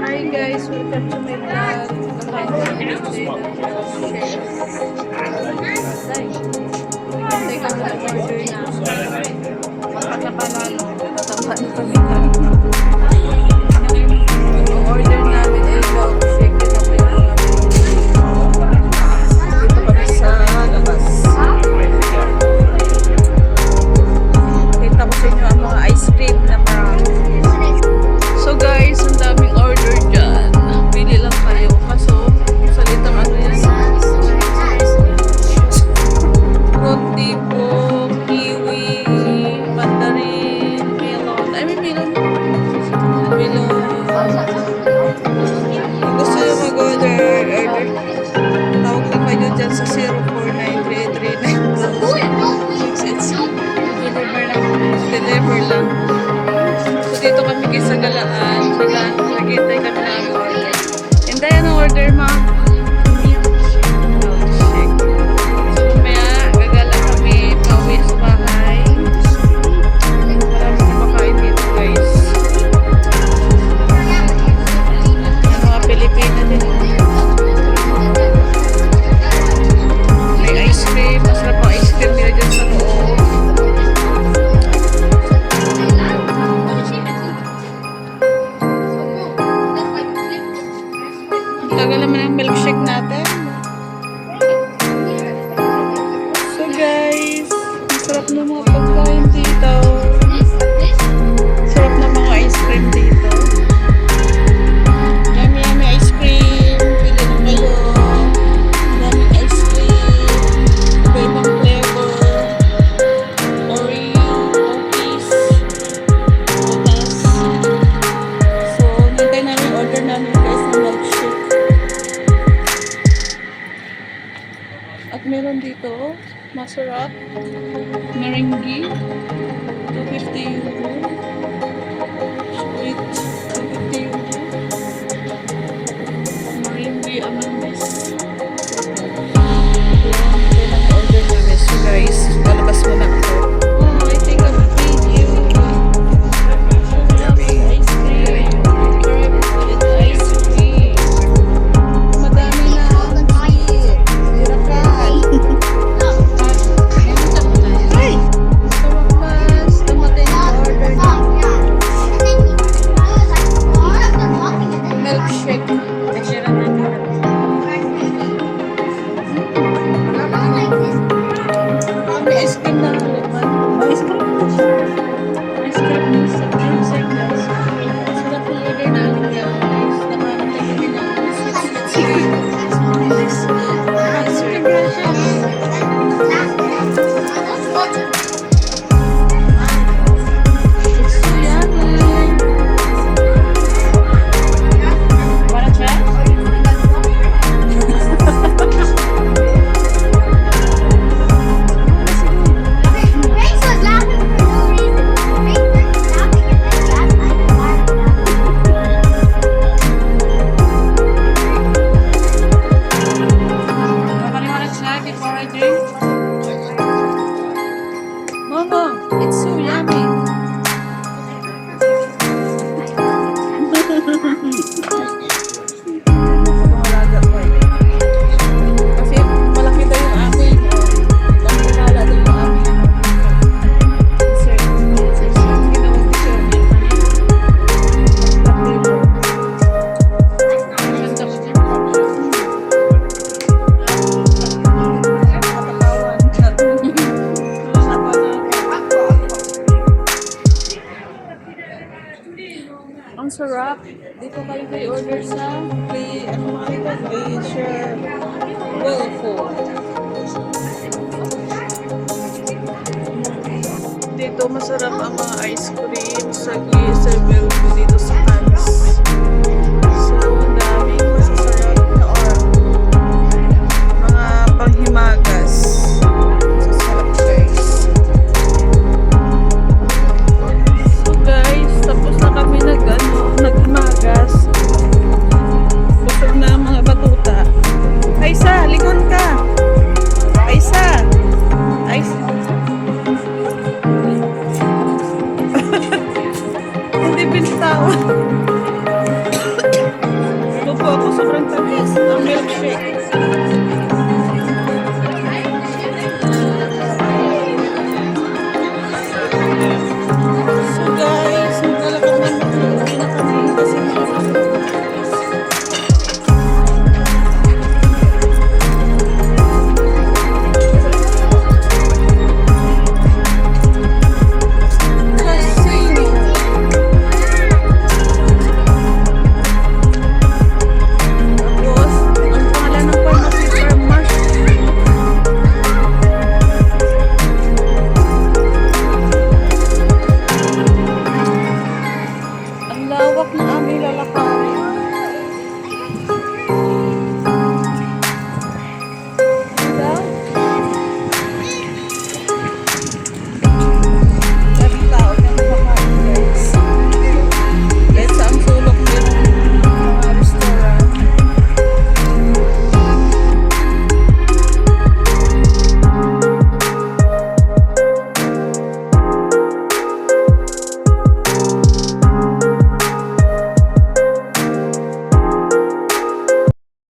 Hi guys, welcome to my vlog. Happy. Tawag na kayo dyan sa 0493396. Deliver lang. Deliver lang. So dito kami kay Sagalaan. meron dito, masarap, meringue, 250 euro. keep It's too yummy. wrap. Dito kayo kayo order sa play, ano mga ito, pleasure, well for. Dito masarap ang mga ice cream sa